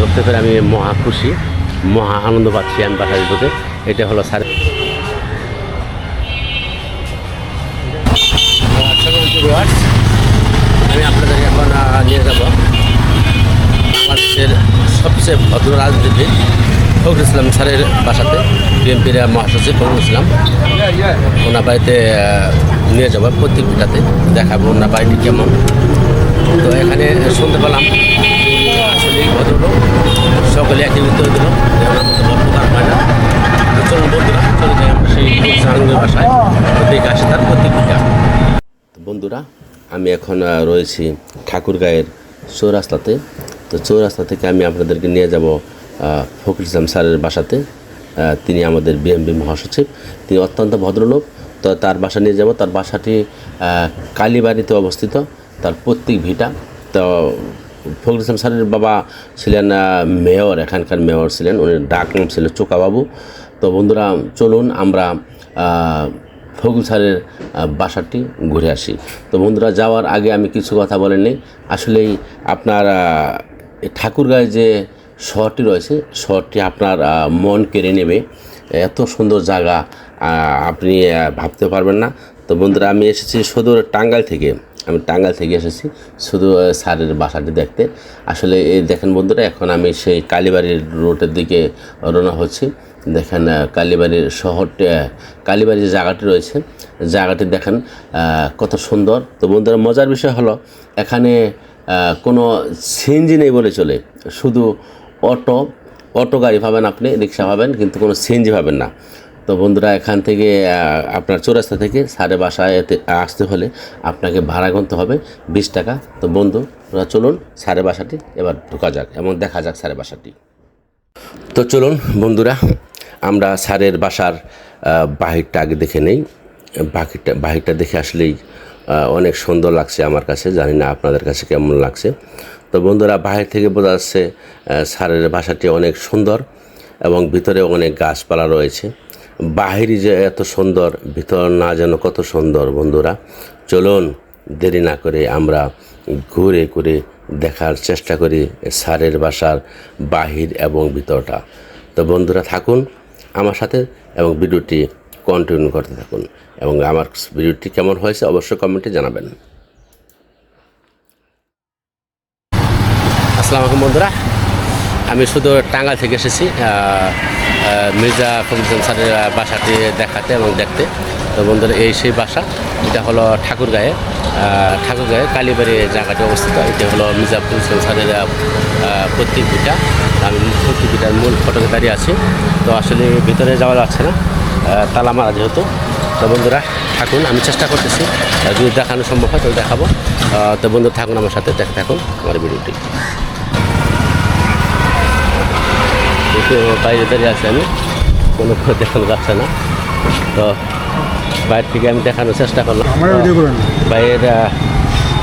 ধরতে পেরে আমি মহা খুশি, মহা আনন্দ পাচ্ছি আমি বাসায় ঢুকে। এটা হলো স্যার। আমি আপনাদের এখন নিয়ে যাব। বাংলাদেশের সবচেয়ে ভদ্র রাজনীতিবিদ ফখরুল ইসলাম স্যারের বাসাতে, বিএনপির মহাসচিব ফখরুল ইসলাম। ওনার বাড়িতে নিয়ে যাব প্রত্যেক ভিটাতে, দেখাবো ওনার বাড়িটি কেমন। তো এখানে শুনতে পেলাম আসলে ভদ্রলোক। সকলে একই উত্তর দিল। যে ওনার মতো ভদ্রতার হয় না। তো চলুন বন্ধুরা চলে যাই আমরা সেই আনন্দের বাসায়। তার বন্ধুরা, আমি এখন রয়েছি ঠাকুরগাঁয়ের চৌরাস্তাতে। তো চৌরাস্তা থেকে আমি আপনাদেরকে নিয়ে যাব ফকির ইসলাম স্যারের বাসাতে। তিনি আমাদের বিএমপি মহাসচিব। তিনি অত্যন্ত ভদ্রলোক। তো তার বাসা নিয়ে যাব। তার বাসাটি কালীবাড়িতে অবস্থিত। তার প্রত্যেক ভিটা। তো ফখরুল ইসলাম স্যারের বাবা ছিলেন মেয়র, এখানকার মেয়র ছিলেন। উনি ডাক নাম ছিল চোকাবাবু। তো বন্ধুরা, চলুন আমরা ফগুল স্যারের বাসাটি ঘুরে আসি। তো বন্ধুরা, যাওয়ার আগে আমি কিছু কথা বলেনি আসলেই আপনার ঠাকুরগাঁয়ে যে শহরটি রয়েছে, শহরটি আপনার মন কেড়ে নেবে। এত সুন্দর জায়গা আপনি ভাবতে পারবেন না। তো বন্ধুরা, আমি এসেছি সুদূর টাঙ্গাইল থেকে। আমি টাঙ্গাইল থেকে এসেছি। শুধু স্যারের বাসাটি দেখতে। আসলে এই দেখেন বন্ধুরা, এখন আমি সেই কালীবাড়ির রোডের দিকে রওনা হচ্ছি। দেখেন কালীবাড়ির শহরটি কালীবাড়ির যে জায়গাটি রয়েছে, জায়গাটি দেখেন কত সুন্দর। তো বন্ধুরা, মজার বিষয় হলো, এখানে কোনো সিএনজি নেই বলে চলে। শুধু অটো অটো গাড়ি পাবেন আপনি, রিক্সা পাবেন, কিন্তু কোনো সিএনজি পাবেন না। তো বন্ধুরা এখান থেকে আপনার চৌরাস্তা থেকে সাড়ে বাসায় আসতে হলে আপনাকে ভাড়া গুনতে হবে বিশ টাকা। তো বন্ধু চলুন সাড়ে বাসাটি এবার ঢোকা যাক এবং দেখা যাক সাড়ে বাসাটি। তো চলুন বন্ধুরা আমরা স্যারের বাসার বাহিরটা আগে দেখে নেই। বাহিরটা বাহিরটা দেখে আসলেই অনেক সুন্দর লাগছে আমার কাছে। জানি না আপনাদের কাছে কেমন লাগছে। তো বন্ধুরা বাহির থেকে বোঝা যাচ্ছে আহ, স্যারের বাসাটি অনেক সুন্দর এবং ভিতরে অনেক গাছপালা রয়েছে। বাহিরই যে এত সুন্দর, ভিতর না যেন কত সুন্দর, বন্ধুরা। চলুন, দেরি না করে আমরা ঘুরে ঘুরে দেখার চেষ্টা করি স্যারের বাসার বাহির এবং ভিতরটা। তো বন্ধুরা, থাকুন আমার সাথে এবং ভিডিওটি কন্টিনিউ করতে থাকুন। এবং আমার ভিডিওটি কেমন হয়েছে অবশ্যই কমেন্টে জানাবেন। আসসালামু আলাইকুম বন্ধুরা। আমি শুধু টাঙ্গাল থেকে এসেছি। মির্জা ফখরুল স্যারের বাসাটি দেখাতে এবং দেখতে। তো বন্ধুরা, এই সেই বাসা, এটা হলো ঠাকুরগাঁয়ে। ঠাকুরগাঁয়ে কালীবাড়ি জায়গাটি অবস্থিত। এটা হলো মির্জা ফখরুল স্যারের পিঠা আমি প্রত্যেক পিঠার মূল ফটকে দাঁড়িয়ে আছি। তো আসলে ভিতরে যাওয়া যাচ্ছে না। তালা মারা যেহেতু। তো বন্ধুরা, থাকুন, আমি চেষ্টা করতেছি। যদি দেখানো সম্ভব হয়, তাহলে দেখাবো। তো বন্ধু থাকুন আমার সাথে, দেখতে থাকুন আমার ভিডিওটি। একটু বাইরে দাঁড়িয়ে আছি আমি কোনো কিছু দেখানো যাচ্ছে না। তো বাইরে থেকে আমি দেখানোর চেষ্টা করলাম। বাইরের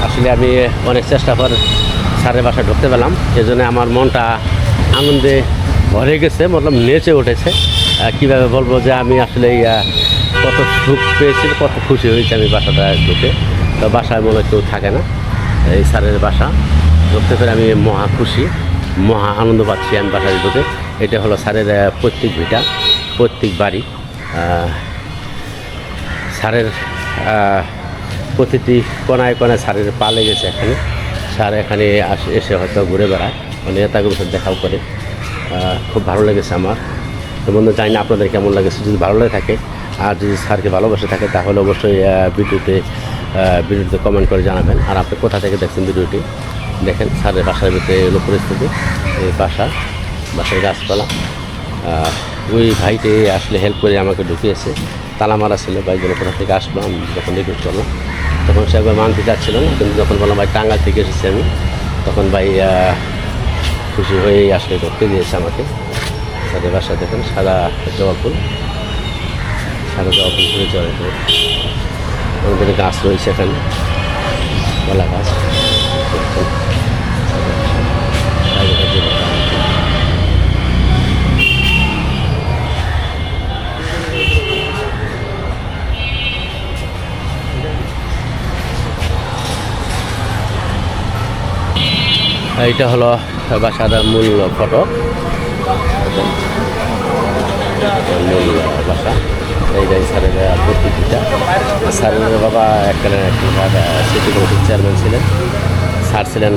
আসলে আমি অনেক চেষ্টা পর স্যারের বাসায় ঢুকতে পেলাম। এই জন্য আমার মনটা আনন্দে ভরে গেছে মতলব নেচে উঠেছে। কীভাবে বলব যে আমি আসলে কত সুখ পেয়েছি কত খুশি হয়েছি আমি বাসাটা ঢুকে। তো বাসায় মনে কেউ থাকে না এই স্যারের বাসা। ঢুকতে পেরে আমি মহা খুশি। মহা আনন্দ পাচ্ছি আমি বাসায় ঢুকে এটা হলো স্যারের প্রত্যেক ভিটা, প্রত্যেক বাড়ি। স্যারের প্রতিটি কোনায় কোনায় স্যারের পা লেগেছে এখানে। স্যার এখানে এসে হয়তো ঘুরে বেড়ায়। মানে নেতাগুলোর সাথে দেখাও করে। খুব ভালো লেগেছে আমার। তো বন্ধু, জানি না আপনাদের কেমন লাগেছে। যদি ভালো লাগে থাকে, আর যদি স্যারকে ভালোবাসে থাকে, তাহলে অবশ্যই ভিডিওতে ভিডিওতে কমেন্ট করে জানাবেন। আর আপনি কোথা থেকে দেখছেন ভিডিওটি? দেখেন, স্যারের বাসার ভিতরে এলো পরিস্থিতি, এই বাসা, বাসার গাছপালা। ওই ভাইটি আসলে হেল্প করে আমাকে ঢুকিয়েছে। তালা মারা ছিল, ভাই যেন কোথা থেকে আসলো, আমি যখন রিকোয়েস্ট করলাম তখন সে একবার মানতে চাচ্ছিল না, কিন্তু যখন বললাম, ভাই টাঙ্গাল থেকে এসেছি আমি, তখন ভাই খুশি হয়েই আসলে ঢুকতে দিয়েছে আমাকে। সাদের বাসা দেখেন সাদা জবা ফুল সাদা জবা ফুল ঘুরে ফুল আমাদের গাছ রয়েছে এখানে, কলা গাছ। এইটা হলো বাসার মূল ফটো। মূল বাসা। স্যারের বাবা একটা সিটি কমিটির চেয়ারম্যান ছিলেন। স্যার ছিলেন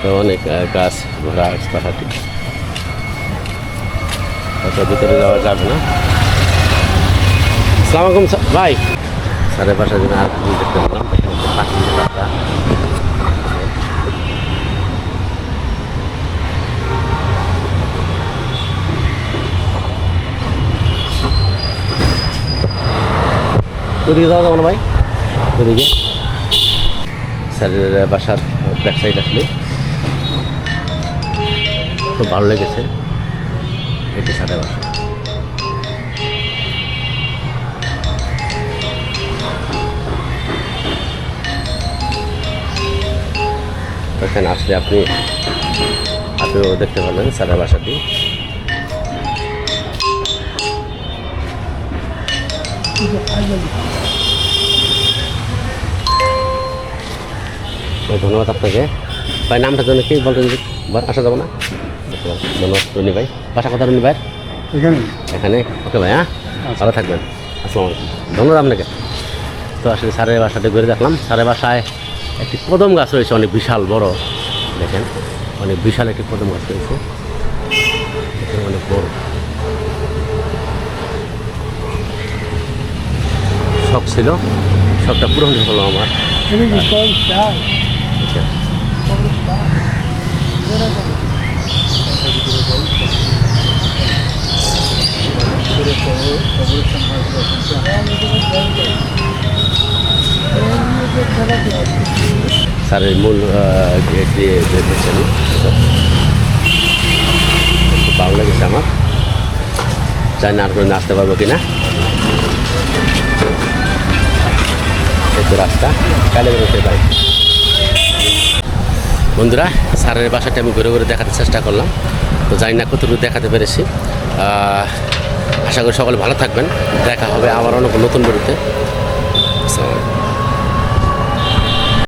তো অনেক গাছ ঘোরা ভিতরে যাওয়া যাবে না। আসসালামু স্যার। ভাই। স্যারের বাসার জন্য আর কি দেখতে পেলাম। ওদিকে যাওয়া যাব ভাই? ওদিকে। স্যারের বাসার ব্যাক সাইড আসলে। খুব ভালো লেগেছে। এটি স্যারের বাসা এখানে আসলে আপনি আপনিও দেখতে পারলেন স্যারের বাসাটি। ভাই, ধন্যবাদ আপনাকে। ভাই নামটা জন্য কি বলতেন আসা যাব না? ধন্যবাদ রনি ভাই। বাসা কথা রনি ভাই এখানে। এখানে? ওকে ভাই হ্যাঁ? ভালো থাকবেন। আসসালামু আলাইকুম। ধন্যবাদ আপনাকে। তো আসলে স্যারের বাসাতে ঘুরে দেখলাম। স্যারের বাসায় একটি কদম গাছ রয়েছে অনেক বিশাল বড়। দেখেন অনেক বিশাল একটি কদম গাছ রয়েছে। দেখেন, অনেক বড়। শখ ছিল শখটা পূরণ হলো আমার। চাই স্যারের মূল গেট দিয়ে দেখেছি আমি ভালো লেগেছে আমার। জানি না আর করে আসতে পারব কিনা। এই রাস্তা। কালে বেরোতে পারি বন্ধুরা, স্যারের বাসাটা আমি ঘুরে ঘুরে দেখাতে চেষ্টা করলাম। তো জানি না কতটুকু দেখাতে পেরেছি। আশা করি সকলে ভালো থাকবেন। দেখা হবে আবার অনেক নতুন বেরোতে